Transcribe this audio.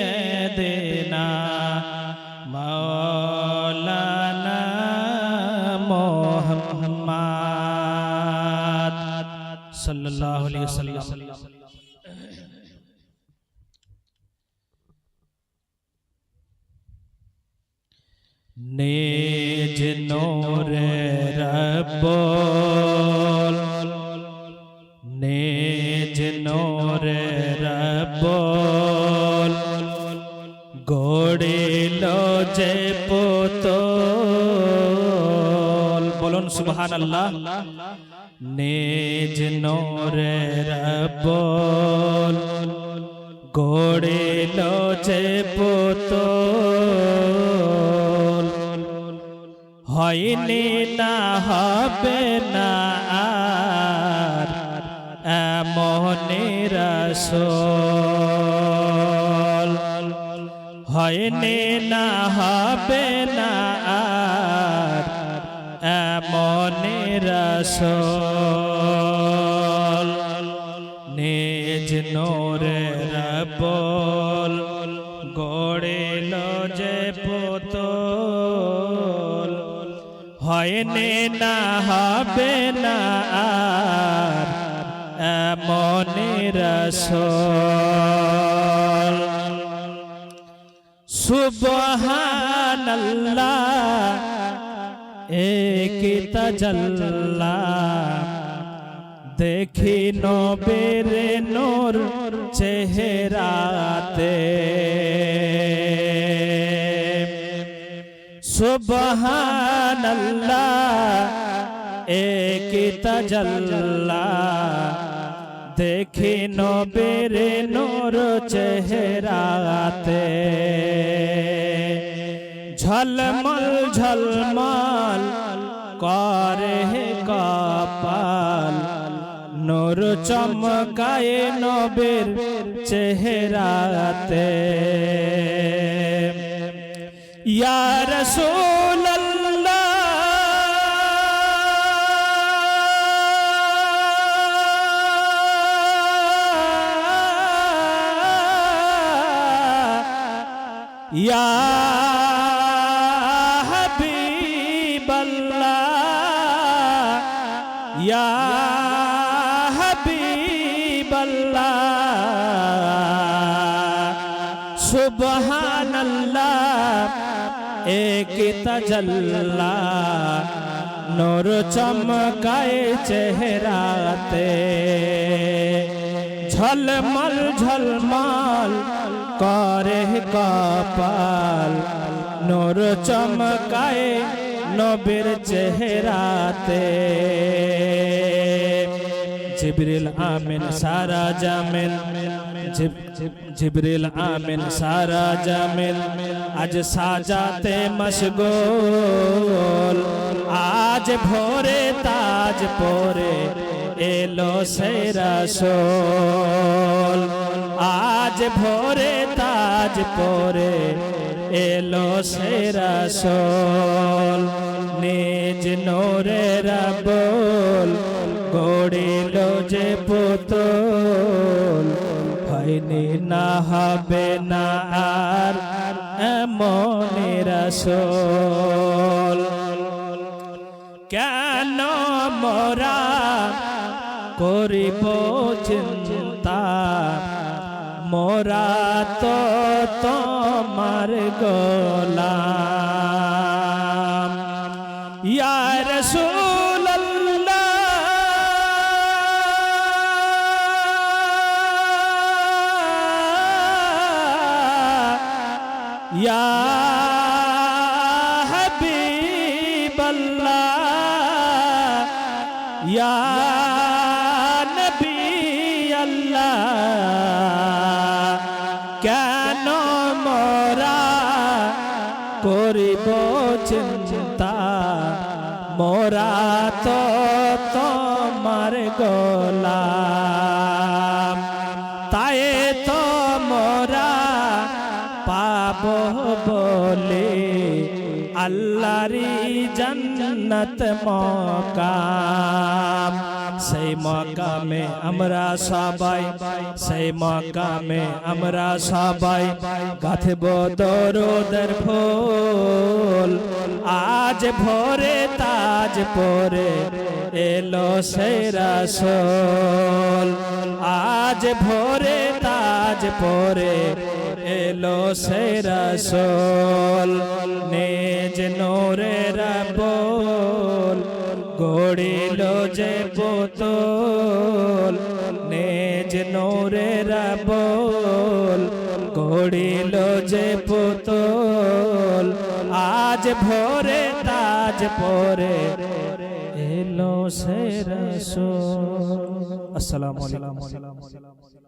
سيدنا مولانا محمد صلى الله عليه وسلم نیج نور রব্বল নিজ নোরে রব্বল গড়িল যে পুতল। বলুন সুবহান আল্লাহ নিজ নোরে রব্বল গড়িল যে পুতল। হয়নি না হবে না আর এমন রসল হয়নি না হবে না আর এমন রসল নিজ নোরে রবল হয়নি না হবে না আর এমন রসল। সুবহানাল্লাহ এক তাজাল্লা। দেখি নবের নূর চেহারাতে। সুবহানাল্লাহ এক তাজাল্লা। দেখি নবের নূর চেহারাতে। ঝলমল ঝলমল করে কপাল। নূর চমকায় নবের চেহারাতে। ইয়া রাসূলুল্লাহ। ইয়া হাবিবাল্লাহ। ইয়া হাবিবাল্লাহ। সুবহানাল্লাহ। এক তাজাল্লা নূর চমকায় চেহারাতে ঝলমল ঝলমল করে কপাল নূর চমকায় নবীর চেহারাতে জিবরিল আমিন সারা জিব- জিবরিল আমিন সারা জামিল আজ সাজাতে মশগুল আজ ভোরে তাজ পরে এলো সেরা সোল আজ ভোরে তাজ পরে এলো সেরা সোল নিজ নোরে রাবল গড়িল যে পুতুল হয়নি না হবে না আর এমন রসল। কেন মোরা করিব চিন্তা? মোরা তো তোমার গোলাম। ইয়া রাসূলুল্লাহ ইয়া হাবিবাল্লাহ ইয়া নবী আল্লাহ কেন মোরা করিব চিন্তা? মোরা তো তোমার গোলাম বলে আল্লাহরি জান্ন জান্নাত মকাম। সেই মকামে আমরা সবাই, সেই মকামে আমরা সবাই গাথব দরুদের ফুল। আজ ভোরে তাজ পরে এলো সেই রাসূল আজ ভোরে তাজ পরে এলো সেই রাসূল নেজ নোরের বল গড়িল যে বোতল নেজ নোরের বল গড়িল যে বোতল আজ ভোরে তাজ পরে এলো সে রসুল। আসসালামু আলাইকুম।